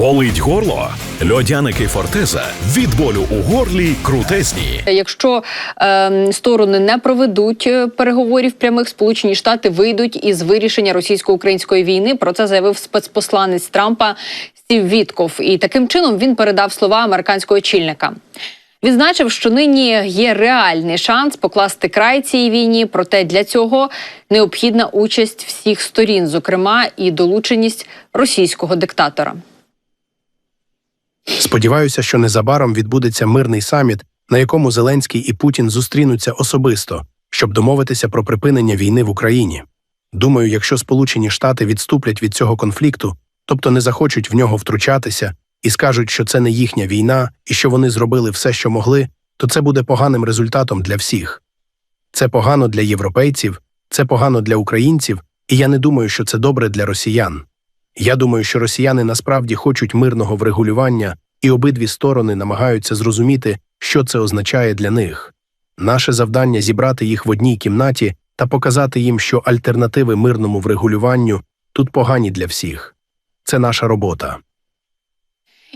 Болить горло? Льодяники Фортеза від болю у горлі крутезні. Якщо е, сторони не проведуть е, переговорів прямих, Сполучені Штати вийдуть із вирішення російсько-української війни. Про це заявив спецпосланець Трампа Стів Вітков. І таким чином він передав слова американського очільника. Відзначив, що нині є реальний шанс покласти край цій війні. Проте для цього необхідна участь всіх сторін, зокрема і долученість російського диктатора. Сподіваюся, що незабаром відбудеться мирний саміт, на якому Зеленський і Путін зустрінуться особисто, щоб домовитися про припинення війни в Україні. Думаю, якщо Сполучені Штати відступлять від цього конфлікту, тобто не захочуть в нього втручатися і скажуть, що це не їхня війна і що вони зробили все, що могли, то це буде поганим результатом для всіх. Це погано для європейців, це погано для українців, і я не думаю, що це добре для росіян. Я думаю, що росіяни насправді хочуть мирного врегулювання, і обидві сторони намагаються зрозуміти, що це означає для них. Наше завдання зібрати їх в одній кімнаті та показати їм, що альтернативи мирному врегулюванню тут погані для всіх. Це наша робота.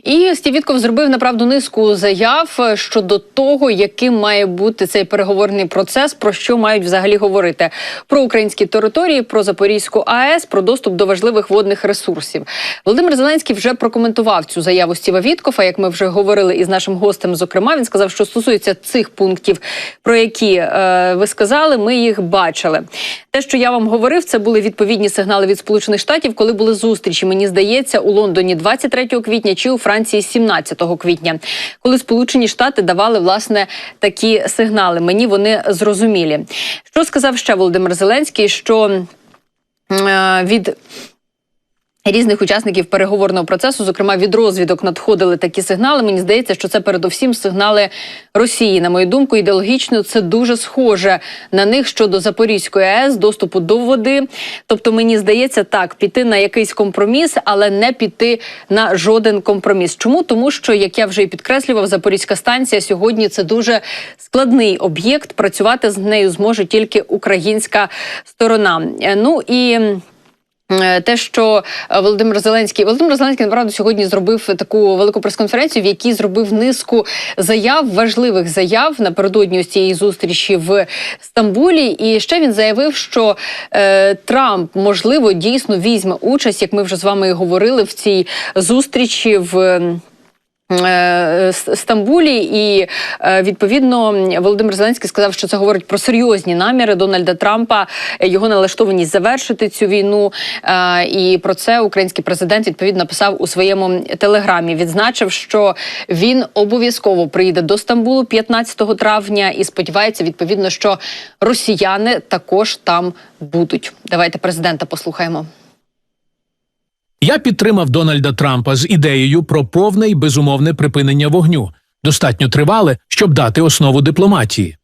І Стів Вітков зробив направду низку заяв е, щодо того, яким має бути цей переговорний процес, про що мають взагалі говорити про українські території, про Запорізьку АЕС, про доступ до важливих водних ресурсів. Володимир Зеленський вже прокоментував цю заяву Стіва Віткофа. Як ми вже говорили із нашим гостем, зокрема, він сказав, що стосується цих пунктів, про які е, ви сказали, ми їх бачили. Те, що я вам говорив, це були відповідні сигнали від Сполучених Штатів, коли були зустрічі. Мені здається, у Лондоні 23 квітня чи у Франції 17 квітня, коли Сполучені Штати давали власне такі сигнали. Мені вони зрозумілі. Що сказав ще Володимир Зеленський? Що е, від Різних учасників переговорного процесу, зокрема від розвідок, надходили такі сигнали. Мені здається, що це передовсім сигнали Росії. На мою думку, ідеологічно це дуже схоже на них щодо Запорізької АЕС, доступу до води. Тобто, мені здається, так піти на якийсь компроміс, але не піти на жоден компроміс. Чому тому, що як я вже і підкреслював, Запорізька станція сьогодні це дуже складний об'єкт. Працювати з нею зможе тільки українська сторона. Е, Ну і. Е, Те, що е, Володимир Зеленський Володимир Зеленський направду сьогодні зробив таку велику прес-конференцію, в якій зробив низку заяв, важливих заяв напередодні ось цієї зустрічі в Стамбулі. І ще він заявив, що е, Трамп можливо дійсно візьме участь, як ми вже з вами і говорили в цій зустрічі в. Е, Стамбулі, і е, відповідно Володимир Зеленський сказав, що це говорить про серйозні наміри Дональда Трампа, його налаштованість завершити цю війну. Е, І про це український президент відповідно написав у своєму телеграмі. Відзначив, що він обов'язково приїде до Стамбулу 15 травня і сподівається, відповідно, що росіяни також там будуть. Давайте президента послухаємо. Я підтримав Дональда Трампа з ідеєю про повне і безумовне припинення вогню, достатньо тривале, щоб дати основу дипломатії.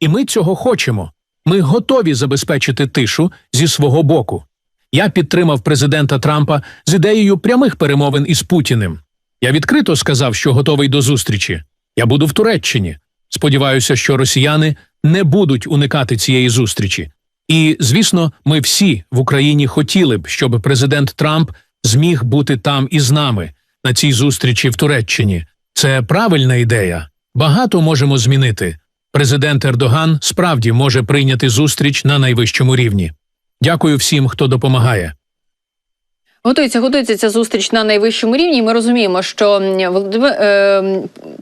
І ми цього хочемо. Ми готові забезпечити тишу зі свого боку. Я підтримав президента Трампа з ідеєю прямих перемовин із Путіним. Я відкрито сказав, що готовий до зустрічі. Я буду в Туреччині. Сподіваюся, що росіяни не будуть уникати цієї зустрічі. І, звісно, ми всі в Україні хотіли б, щоб президент Трамп зміг бути там із нами на цій зустрічі в Туреччині. Це правильна ідея. Багато можемо змінити. Президент Ердоган справді може прийняти зустріч на найвищому рівні. Дякую всім, хто допомагає. Готується, готується ця зустріч на найвищому рівні. і Ми розуміємо, що е,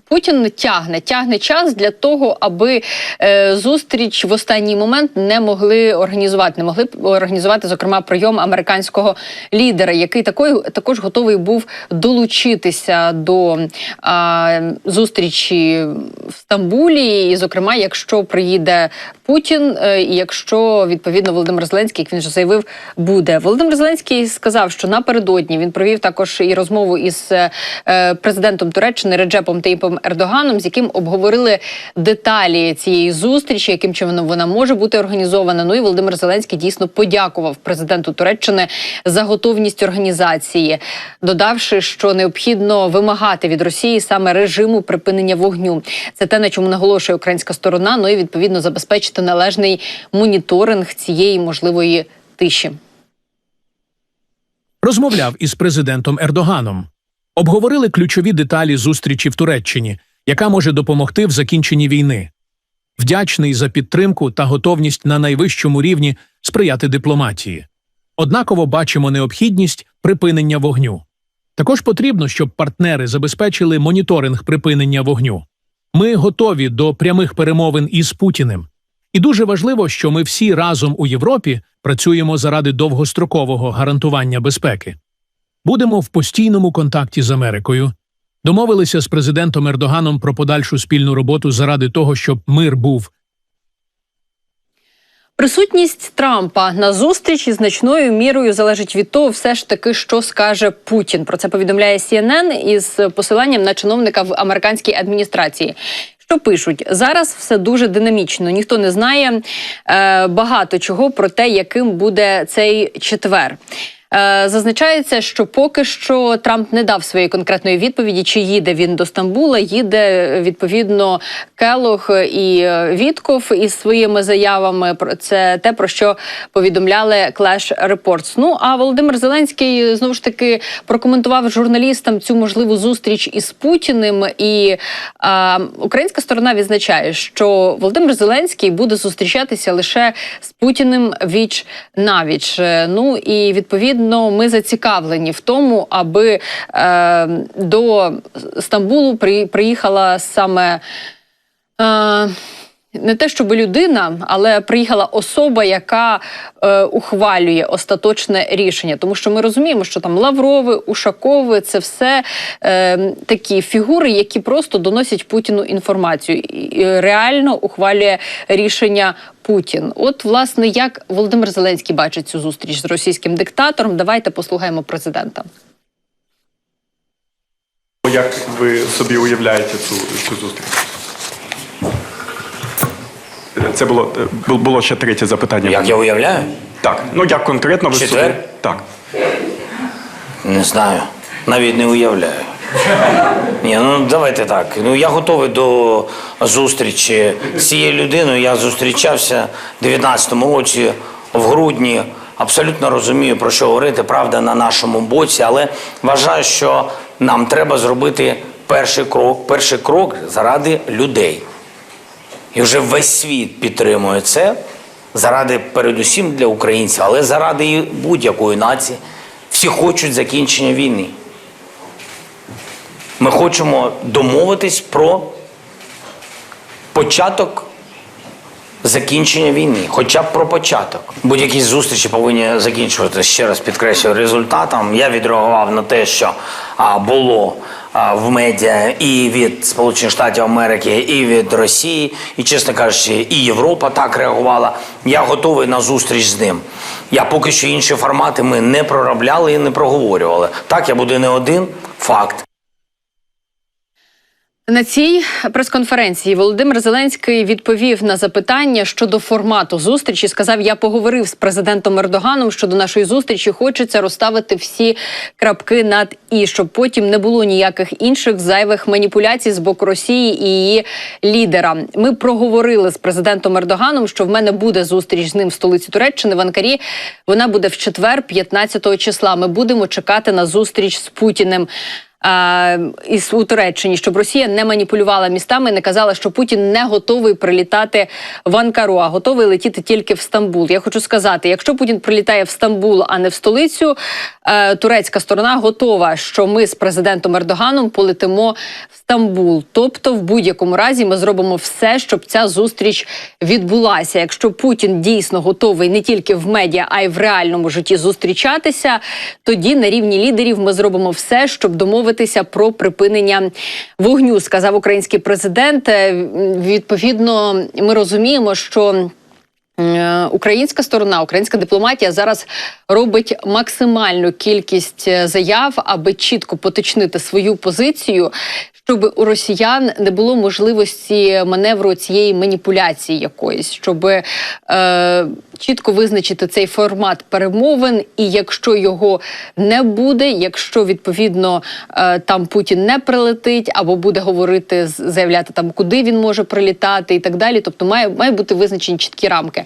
Путін тягне, тягне час для того, аби е, зустріч в останній момент не могли організувати, не могли організувати, зокрема, прийом американського лідера, який такою також готовий був долучитися до зустрічі в Стамбулі. І, зокрема, якщо приїде Путін, е, і якщо відповідно Володимир Зеленський, як він вже заявив, буде Володимир Зеленський сказав, що напередодні він провів також і розмову із е, президентом Туреччини Реджепом Тейпом Ердоганом, з яким обговорили деталі цієї зустрічі, яким чином вона може бути організована. Ну і Володимир Зеленський дійсно подякував президенту Туреччини за готовність організації, додавши, що необхідно вимагати від Росії саме режиму припинення вогню. Це те, на чому наголошує українська сторона. Ну і відповідно забезпечити належний моніторинг цієї можливої тиші. Розмовляв із президентом Ердоганом. Обговорили ключові деталі зустрічі в Туреччині, яка може допомогти в закінченні війни. Вдячний за підтримку та готовність на найвищому рівні сприяти дипломатії. Однаково бачимо необхідність припинення вогню. Також потрібно, щоб партнери забезпечили моніторинг припинення вогню. Ми готові до прямих перемовин із Путіним. І дуже важливо, що ми всі разом у Європі працюємо заради довгострокового гарантування безпеки. Будемо в постійному контакті з Америкою. Домовилися з президентом Ердоганом про подальшу спільну роботу заради того, щоб мир був Присутність Трампа на зустрічі значною мірою залежить від того, все ж таки, що скаже Путін. Про це повідомляє CNN із посиланням на чиновника в американській адміністрації. Що пишуть зараз все дуже динамічно. Ніхто не знає е, багато чого про те, яким буде цей четвер. Е, Зазначається, що поки що Трамп не дав своєї конкретної відповіді, чи їде він до Стамбула. Їде е, відповідно Келох і е, Вітков із своїми заявами. Це те, про що повідомляли Clash Reports. Ну а Володимир Зеленський знову ж таки прокоментував журналістам цю можливу зустріч із Путіним. І а, українська сторона відзначає, що Володимир Зеленський буде зустрічатися лише з Путіним віч навіч. Е, Ну і відповідно ми зацікавлені в тому, аби е, до Стамбулу при, приїхала саме. Е, не те, щоб людина, але приїхала особа, яка е, ухвалює остаточне рішення. Тому що ми розуміємо, що там Лаврови, Ушакови це все е, такі фігури, які просто доносять Путіну інформацію і реально ухвалює рішення Путін. От, власне, як Володимир Зеленський бачить цю зустріч з російським диктатором, давайте послухаємо президента. Як ви собі уявляєте цю, цю зустріч? Це було, е, було ще третє запитання. Як я уявляю? Так. Ну як конкретно ви Четвер? собі? Так. Не знаю. Навіть не уявляю. Ні, ну давайте так. Ну я готовий до зустрічі з цією людиною. Я зустрічався в 19-му році в грудні. Абсолютно розумію, про що говорити, правда, на нашому боці, але вважаю, що нам треба зробити перший крок. Перший крок заради людей. І вже весь світ підтримує це заради, передусім для українців, але заради будь-якої нації. Всі хочуть закінчення війни. Ми хочемо домовитись про початок закінчення війни, хоча б про початок. Будь-які зустрічі повинні закінчуватися, ще раз підкреслюю, результатом. Я відреагував на те, що було в медіа і від Сполучених Штатів Америки, і від Росії, і, чесно кажучи, і Європа так реагувала. Я готовий на зустріч з ним. Я поки що інші формати ми не проробляли і не проговорювали. Так, я буду не один факт. На цій прес-конференції Володимир Зеленський відповів на запитання щодо формату зустрічі. Сказав: Я поговорив з президентом Ердоганом щодо нашої зустрічі. Хочеться розставити всі крапки над і щоб потім не було ніяких інших зайвих маніпуляцій з боку Росії і її лідера. Ми проговорили з президентом Ердоганом, що в мене буде зустріч з ним в столиці Туреччини в Анкарі. Вона буде в четвер, 15 числа. Ми будемо чекати на зустріч з Путіним із у Туреччині, щоб Росія не маніпулювала містами, не казала, що Путін не готовий прилітати в Анкару, а готовий летіти тільки в Стамбул. Я хочу сказати, якщо Путін прилітає в Стамбул, а не в столицю, е, турецька сторона готова, що ми з президентом Ердоганом полетимо в Стамбул. Тобто, в будь-якому разі, ми зробимо все, щоб ця зустріч відбулася. Якщо Путін дійсно готовий не тільки в медіа, а й в реальному житті зустрічатися, тоді на рівні лідерів ми зробимо все, щоб домовитися про припинення вогню, сказав український президент. Е, Відповідно, ми розуміємо, що. Е, Українська сторона, українська дипломатія зараз робить максимальну кількість е, заяв, аби чітко поточнити свою позицію, щоб у росіян не було можливості маневру цієї маніпуляції якоїсь, щоб е, чітко визначити цей формат перемовин. І якщо його не буде, якщо відповідно е, там Путін не прилетить або буде говорити, заявляти там, куди він може прилітати і так далі. Тобто має, має бути визначені чіткі рамки.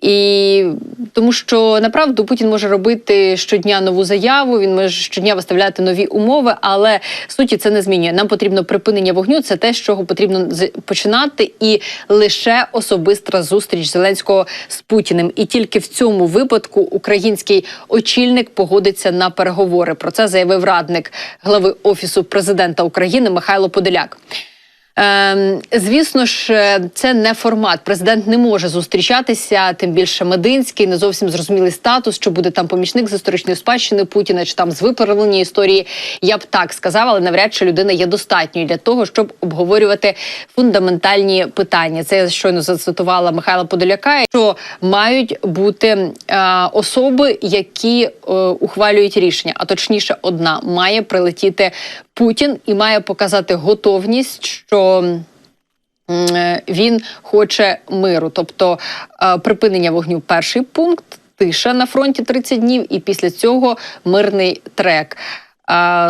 І тому що направду Путін може робити щодня нову заяву, він може щодня виставляти нові умови, але суті це не змінює. Нам потрібно припинення вогню. Це те, з чого потрібно починати, і лише особиста зустріч Зеленського з Путіним. І тільки в цьому випадку український очільник погодиться на переговори. Про це заявив радник глави офісу президента України Михайло Подоляк. Ем, звісно ж, е, це не формат. Президент не може зустрічатися, тим більше Мединський, не зовсім зрозумілий статус, що буде там помічник з історичної спадщини Путіна, чи там з виправлення історії. Я б так сказала, але навряд чи людина є достатньою для того, щоб обговорювати фундаментальні питання. Це я щойно зацитувала Михайла Подоляка, що мають бути е, особи, які е, ухвалюють рішення, а точніше, одна має прилетіти Путін і має показати готовність, що е, він хоче миру, тобто е, припинення вогню. Перший пункт. Тиша на фронті 30 днів, і після цього мирний трек.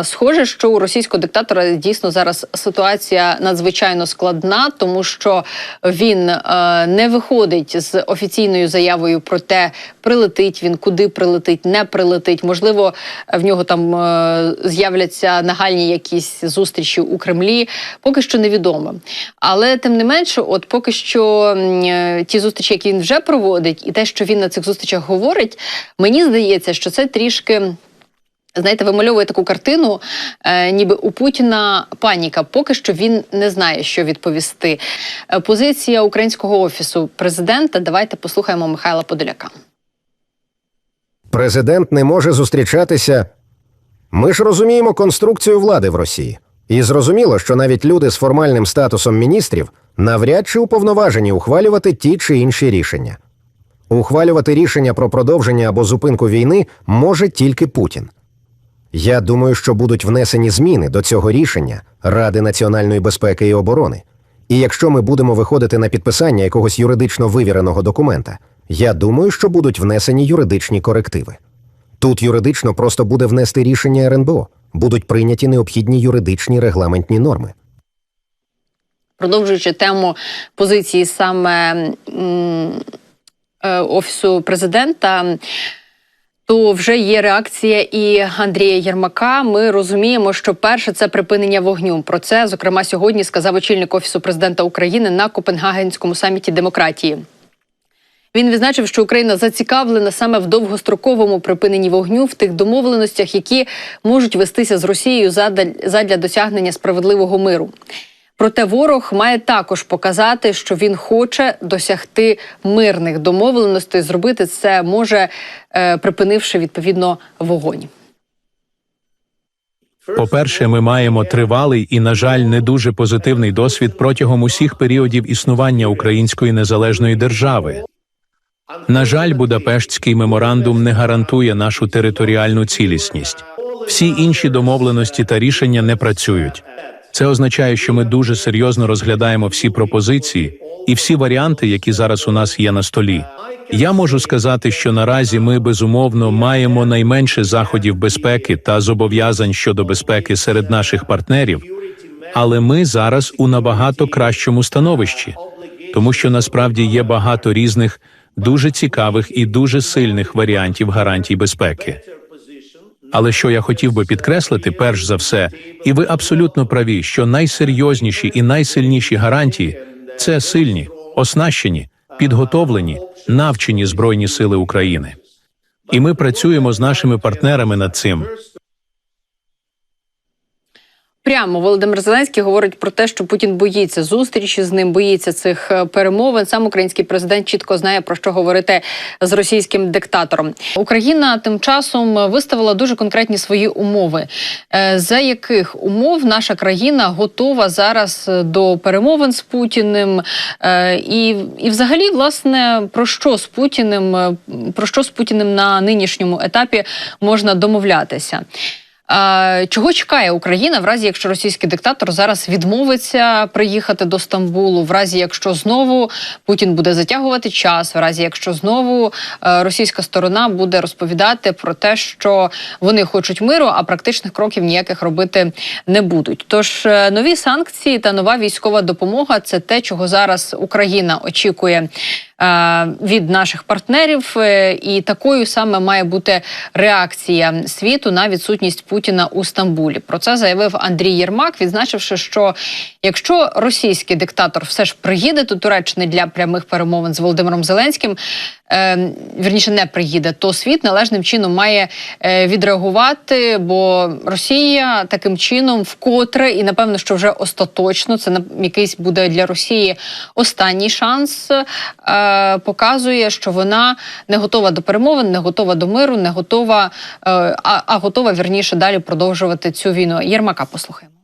Схоже, що у російського диктатора дійсно зараз ситуація надзвичайно складна, тому що він е, не виходить з офіційною заявою про те, прилетить він, куди прилетить, не прилетить. Можливо, в нього там е, з'являться нагальні якісь зустрічі у Кремлі. Поки що невідомо. Але тим не менше, от поки що е, ті зустрічі, які він вже проводить, і те, що він на цих зустрічах говорить, мені здається, що це трішки. Знаєте, вимальовує таку картину, е, ніби у Путіна паніка. Поки що він не знає, що відповісти. Е, позиція українського офісу президента. Давайте послухаємо Михайла Подоляка. Президент не може зустрічатися. Ми ж розуміємо конструкцію влади в Росії. І зрозуміло, що навіть люди з формальним статусом міністрів навряд чи уповноважені ухвалювати ті чи інші рішення. Ухвалювати рішення про продовження або зупинку війни може тільки Путін. Я думаю, що будуть внесені зміни до цього рішення Ради національної безпеки і оборони. І якщо ми будемо виходити на підписання якогось юридично вивіреного документа, я думаю, що будуть внесені юридичні корективи. Тут юридично просто буде внести рішення РНБО, будуть прийняті необхідні юридичні регламентні норми. Продовжуючи тему позиції саме м, е, офісу президента. То вже є реакція і Андрія Єрмака. Ми розуміємо, що перше це припинення вогню. Про це зокрема сьогодні сказав очільник офісу президента України на Копенгагенському саміті демократії. Він відзначив, що Україна зацікавлена саме в довгостроковому припиненні вогню в тих домовленостях, які можуть вестися з Росією задля, задля досягнення справедливого миру. Проте ворог має також показати, що він хоче досягти мирних домовленостей. Зробити це може, е, припинивши відповідно вогонь. По-перше, ми маємо тривалий і, на жаль, не дуже позитивний досвід протягом усіх періодів існування української незалежної держави. На жаль, Будапештський меморандум не гарантує нашу територіальну цілісність. Всі інші домовленості та рішення не працюють. Це означає, що ми дуже серйозно розглядаємо всі пропозиції і всі варіанти, які зараз у нас є на столі. Я можу сказати, що наразі ми безумовно маємо найменше заходів безпеки та зобов'язань щодо безпеки серед наших партнерів, але ми зараз у набагато кращому становищі, тому що насправді є багато різних дуже цікавих і дуже сильних варіантів гарантій безпеки. Але що я хотів би підкреслити, перш за все, і ви абсолютно праві, що найсерйозніші і найсильніші гарантії це сильні, оснащені, підготовлені, навчені Збройні Сили України. І ми працюємо з нашими партнерами над цим. Прямо Володимир Зеленський говорить про те, що Путін боїться зустрічі з ним, боїться цих е, перемовин. Сам український президент чітко знає про що говорити з російським диктатором. Україна тим часом виставила дуже конкретні свої умови, Е, за яких умов наша країна готова зараз до перемовин з Путіним, Е, і, і взагалі, власне, про що з Путіним, е, про що з Путіним на нинішньому етапі можна домовлятися. Чого чекає Україна в разі, якщо російський диктатор зараз відмовиться приїхати до Стамбулу, в разі якщо знову Путін буде затягувати час, в разі якщо знову е, російська сторона буде розповідати про те, що вони хочуть миру, а практичних кроків ніяких робити не будуть. Тож е, нові санкції та нова військова допомога це те, чого зараз Україна очікує від наших партнерів, е, і такою саме має бути реакція світу на відсутність Путіна у Стамбулі. Про це заявив Андрій Єрмак, відзначивши, що якщо російський диктатор все ж приїде до Туреччини для прямих перемовин з Володимиром Зеленським, е, вірніше не приїде, то світ належним чином має е, відреагувати, бо Росія таким чином вкотре і напевно, що вже остаточно це на якийсь буде для Росії останній шанс. Е, показує, що вона не готова до перемовин, не готова до миру, не готова, е, а, а готова вірніше далі продовжувати цю війну. Єрмака послухаємо.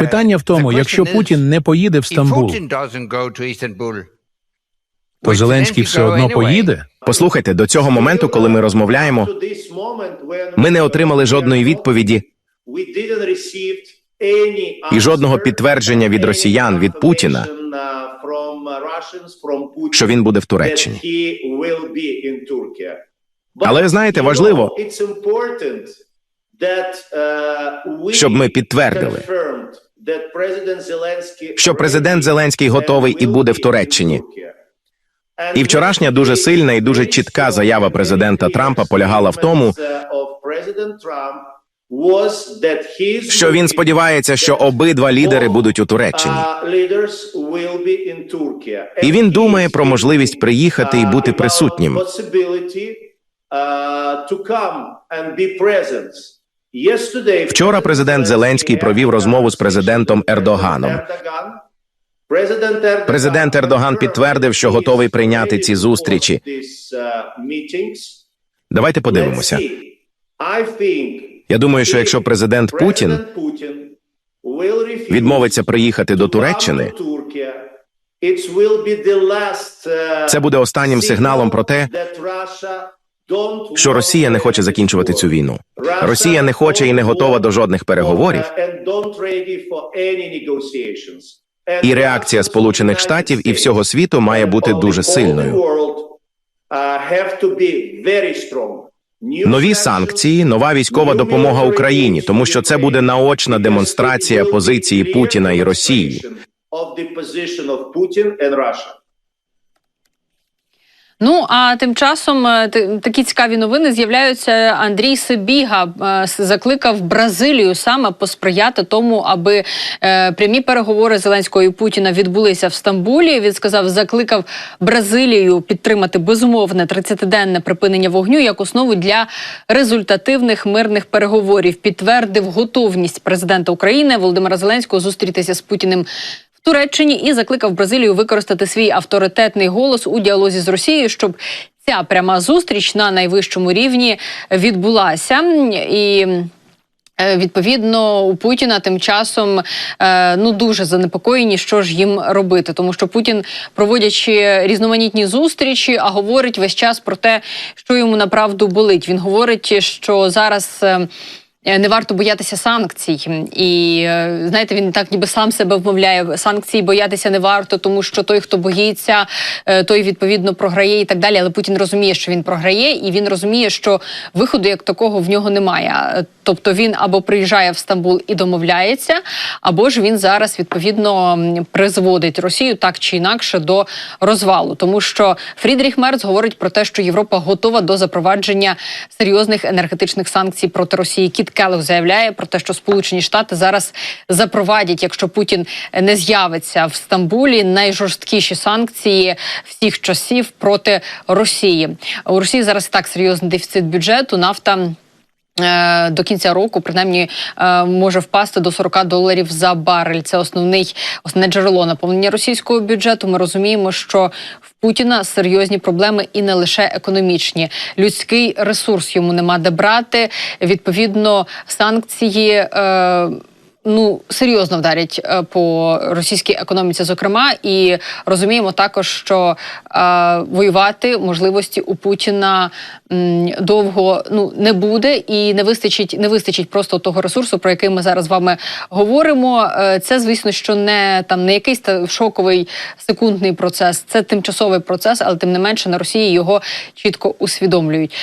Питання в тому, якщо Путін не поїде в Стамбул, то Зеленський все одно поїде. Послухайте, до цього моменту, коли ми розмовляємо, ми не отримали жодної відповіді і жодного підтвердження від росіян від Путіна, що він буде в Туреччині. Але знаєте, важливо, щоб ми підтвердили, що президент Зеленський готовий і буде в Туреччині. І вчорашня дуже сильна і дуже чітка заява президента Трампа полягала в тому, Що він сподівається, що обидва лідери будуть у Туреччині. і він думає про можливість приїхати і бути присутнім. Вчора президент Зеленський провів розмову з президентом Ердоганом. Президент Ердоган підтвердив, що готовий прийняти ці зустрічі. Давайте подивимося. Я думаю, що якщо президент Путін відмовиться приїхати до Туреччини, Це буде останнім сигналом про те, що Росія не хоче закінчувати цю війну. Росія не хоче і не готова до жодних переговорів. І реакція Сполучених Штатів і всього світу має бути дуже сильною. Нові санкції, нова військова допомога Україні, тому що це буде наочна демонстрація позиції Путіна і Росії. Ну а тим часом е, такі цікаві новини з'являються. Андрій Сибіга е, закликав Бразилію саме посприяти тому, аби е, прямі переговори Зеленського і Путіна відбулися в Стамбулі. Він сказав, закликав Бразилію підтримати безумовне 30-денне припинення вогню як основу для результативних мирних переговорів. Підтвердив готовність президента України Володимира Зеленського зустрітися з Путіним Туреччині і закликав Бразилію використати свій авторитетний голос у діалозі з Росією, щоб ця пряма зустріч на найвищому рівні відбулася. І е, Відповідно, у Путіна тим часом е, ну дуже занепокоєні, що ж їм робити, тому що Путін, проводячи різноманітні зустрічі, а говорить весь час про те, що йому направду болить. Він говорить, що зараз. Е, Не варто боятися санкцій, і е, знаєте, він так ніби сам себе вмовляє. Санкцій боятися не варто, тому що той, хто боїться, е, той відповідно програє і так далі. Але Путін розуміє, що він програє, і він розуміє, що виходу як такого в нього немає. Тобто він або приїжджає в Стамбул і домовляється, або ж він зараз відповідно призводить Росію так чи інакше до розвалу, тому що Фрідріх Мерц говорить про те, що Європа готова до запровадження серйозних енергетичних санкцій проти Росії. Кіт Келлог заявляє про те, що Сполучені Штати зараз запровадять, якщо Путін не з'явиться в Стамбулі, найжорсткіші санкції всіх часів проти Росії. У Росії зараз так серйозний дефіцит бюджету. Нафта. Е, До кінця року, принаймні, е, може впасти до 40 доларів за барель. Це основний основне джерело наповнення російського бюджету. Ми розуміємо, що в Путіна серйозні проблеми і не лише економічні. Людський ресурс йому нема де брати. Відповідно, санкції. Е, Ну, серйозно вдарять е, по російській економіці, зокрема, і розуміємо також, що е, воювати можливості у Путіна м, довго ну не буде, і не вистачить, не вистачить просто того ресурсу, про який ми зараз з вами говоримо. Е, це, звісно, що не там не якийсь шоковий секундний процес, це тимчасовий процес, але тим не менше на Росії його чітко усвідомлюють.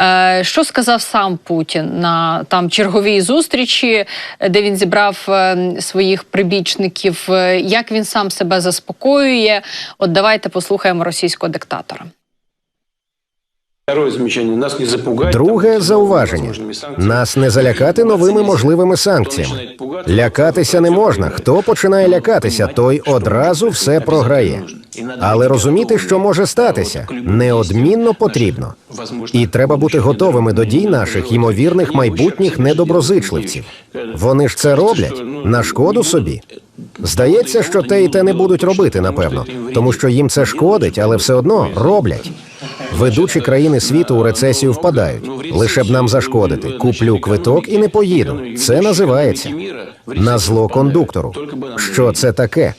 Е, Що сказав сам Путін на там черговій зустрічі, е, де він зібрав е, своїх прибічників? Як він сам себе заспокоює? От давайте послухаємо російського диктатора. Второе замечание. Нас не запугать. Друге зауваження: нас не залякати новими можливими санкціями. Лякатися не можна. Хто починає лякатися, той одразу все програє. Але розуміти, що може статися, неодмінно потрібно. І треба бути готовими до дій наших ймовірних майбутніх недоброзичливців. Вони ж це роблять на шкоду собі. Здається, що те і те не будуть робити, напевно, тому що їм це шкодить, але все одно роблять. Ведучі країни світу у рецесію впадають. Лише б нам зашкодити. Куплю квиток і не поїду. Це називається на зло кондуктору. Що це таке?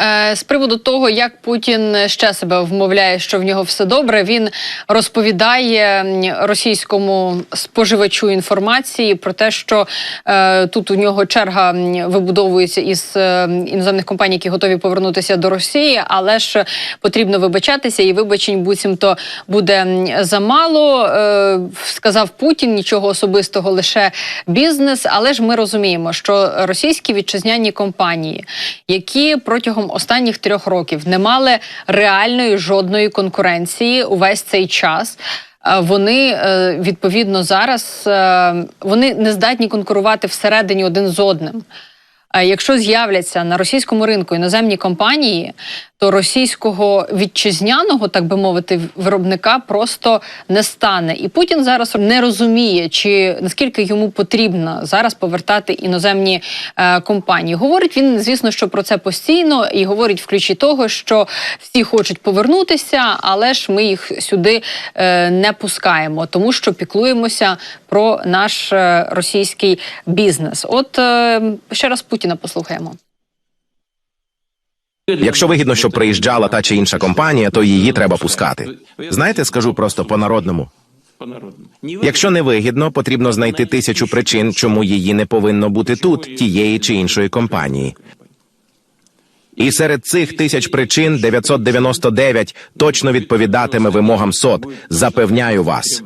Е, З приводу того, як Путін ще себе вмовляє, що в нього все добре, він розповідає російському споживачу інформації про те, що е, тут у нього черга вибудовується із е, іноземних компаній, які готові повернутися до Росії, але ж потрібно вибачатися, і вибачень буцімто буде замало. Е, сказав Путін нічого особистого, лише бізнес. Але ж ми розуміємо, що російські вітчизняні компанії, які протягом останніх трьох років не мали реальної жодної конкуренції увесь цей час. е, Вони е, відповідно зараз е, вони не здатні конкурувати всередині один з одним. Якщо з'являться на російському ринку іноземні компанії, то російського вітчизняного, так би мовити, виробника просто не стане. І Путін зараз не розуміє, чи наскільки йому потрібно зараз повертати іноземні е, компанії. Говорить він, звісно, що про це постійно і говорить в ключі того, що всі хочуть повернутися, але ж ми їх сюди е, не пускаємо, тому що піклуємося про наш е, російський бізнес. От е, ще раз Путіна послухаємо. Якщо вигідно, щоб приїжджала та чи інша компанія, то її треба пускати. Знаєте, скажу просто по-народному. По-народному. Якщо не вигідно, потрібно знайти тисячу причин, чому її не повинно бути тут, тієї чи іншої компанії. І серед цих тисяч причин 999 точно відповідатиме вимогам СОТ. Запевняю вас.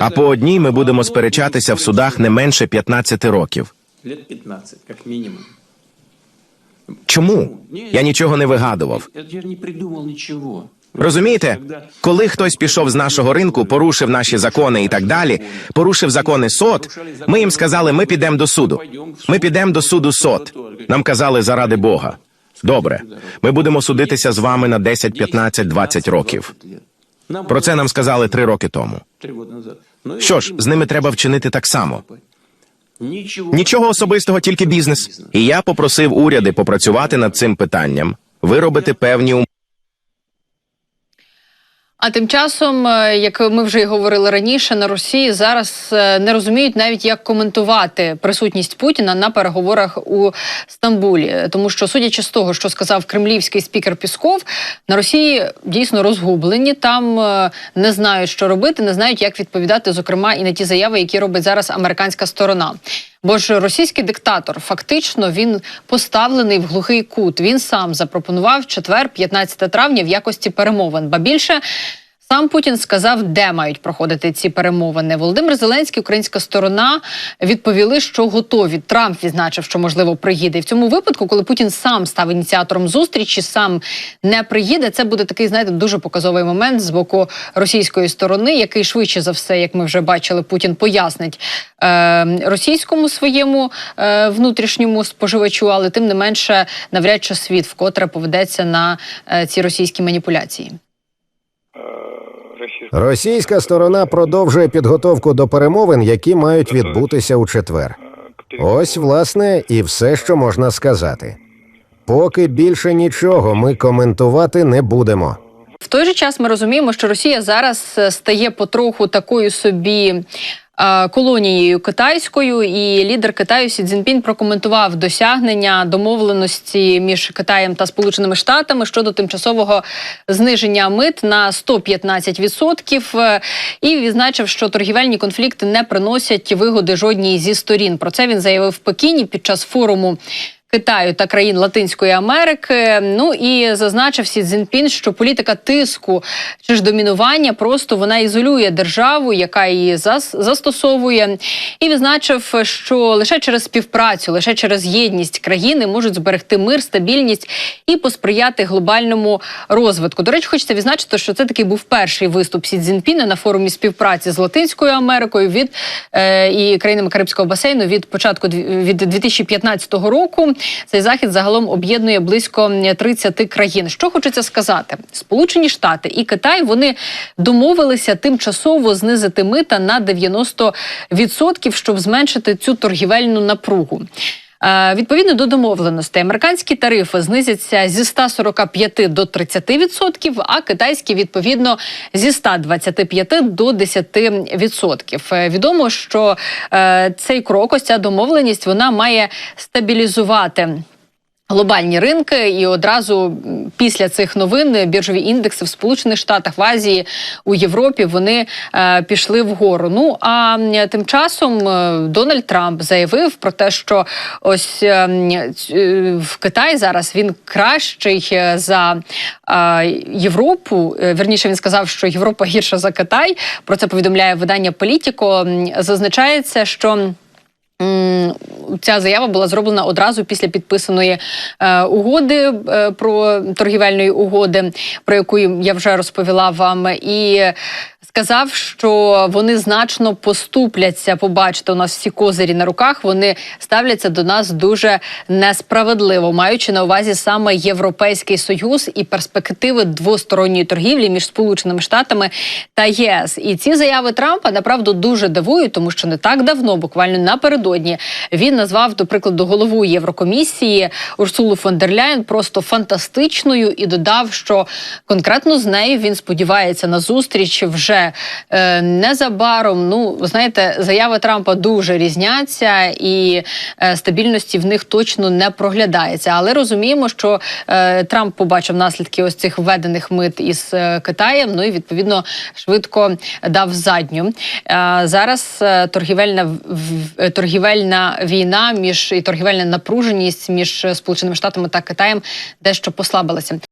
А по одній ми будемо сперечатися в судах не менше 15 років. Лет 15, как минимум. Чому? Я нічого не вигадував. Розумієте, коли хтось пішов з нашого ринку, порушив наші закони і так далі, порушив закони СОТ, ми їм сказали, ми підемо до суду. Ми підемо до суду СОТ. Нам казали заради Бога. Добре, ми будемо судитися з вами на 10, 15, 20 років. Про це нам сказали три роки тому. Ну, Що ж, з ними треба вчинити так само. Нічого особистого, тільки бізнес. І я попросив уряди попрацювати над цим питанням, виробити певні умови. А тим часом, е, як ми вже й говорили раніше, на Росії зараз е, не розуміють навіть як коментувати присутність Путіна на переговорах у Стамбулі, тому що, судячи з того, що сказав кремлівський спікер Пісков, на Росії дійсно розгублені. Там е, не знають, що робити, не знають, як відповідати, зокрема, і на ті заяви, які робить зараз американська сторона. Бо ж російський диктатор фактично він поставлений в глухий кут. Він сам запропонував четвер, 15 травня, в якості перемовин. Ба більше сам Путін сказав, де мають проходити ці перемовини. Володимир Зеленський, українська сторона відповіли, що готові. Трамп відзначив, що можливо приїде. І в цьому випадку, коли Путін сам став ініціатором зустрічі, сам не приїде. Це буде такий, знаєте, дуже показовий момент з боку російської сторони, який швидше за все, як ми вже бачили, Путін пояснить е, російському своєму е, внутрішньому споживачу, але тим не менше, навряд чи світ вкотре поведеться на е, ці російські маніпуляції. Російська сторона продовжує підготовку до перемовин, які мають відбутися у четвер. Ось, власне, і все, що можна сказати. Поки більше нічого ми коментувати не будемо. В той же час ми розуміємо, що Росія зараз е, стає потроху такою собі. Е, Колонією китайською і лідер Китаю Сі Цзіньпін прокоментував досягнення домовленості між Китаєм та Сполученими Штатами щодо тимчасового зниження мит на 115% е, і відзначив, що торгівельні конфлікти не приносять вигоди жодній зі сторін. Про це він заявив в Пекіні під час форуму Китаю та країн Латинської Америки. Ну і зазначив Сі Цзіньпін, що політика тиску чи ж домінування просто вона ізолює державу, яка її зас- застосовує, і відзначив, що лише через співпрацю, лише через єдність країни можуть зберегти мир, стабільність і посприяти глобальному розвитку. До речі, хочеться відзначити, що це такий був перший виступ Сі Цзіньпіна на форумі співпраці з Латинською Америкою від е, і країнами Карибського басейну від початку від 2015 року. Цей захід загалом об'єднує близько 30 країн. Що хочеться сказати? Сполучені Штати і Китай вони домовилися тимчасово знизити мита на 90%, щоб зменшити цю торгівельну напругу. Е, Відповідно до домовленостей, американські тарифи знизяться зі 145 до 30%, а китайські відповідно зі 125 до 10%. Е, Відомо, що е, цей крок, ось ця домовленість, вона має стабілізувати. Глобальні ринки, і одразу після цих новин біржові індекси в Сполучених Штатах, в Азії, у Європі вони е, пішли вгору. Ну а тим часом е, Дональд Трамп заявив про те, що ось е, е, в Китаї зараз він кращий е, за е, Європу. Е, Вірніше він сказав, що Європа гірша за Китай. Про це повідомляє видання Політіко. Зазначається, що. Ця заява була зроблена одразу після підписаної е, угоди е, про торгівельної угоди, про яку я вже розповіла вам, і сказав, що вони значно поступляться. Побачите, у нас всі козирі на руках. Вони ставляться до нас дуже несправедливо, маючи на увазі саме Європейський Союз і перспективи двосторонньої торгівлі між Сполученими Штатами та ЄС. І ці заяви Трампа направду дуже дивують, тому що не так давно, буквально напередодні, він назвав, до прикладу, голову Єврокомісії Урсулу фон дер Ляєн просто фантастичною і додав, що конкретно з нею він сподівається на зустріч вже е, незабаром. Ну, знаєте, заяви Трампа дуже різняться, і е, стабільності в них точно не проглядається. Але розуміємо, що е, Трамп побачив наслідки ось цих введених мит із е, Китаєм. Ну і відповідно швидко дав задню. Е, зараз е, торгівельна в- торгівельна війна між і торгівельна напруженість між Сполученими Штатами та Китаєм дещо послабилася.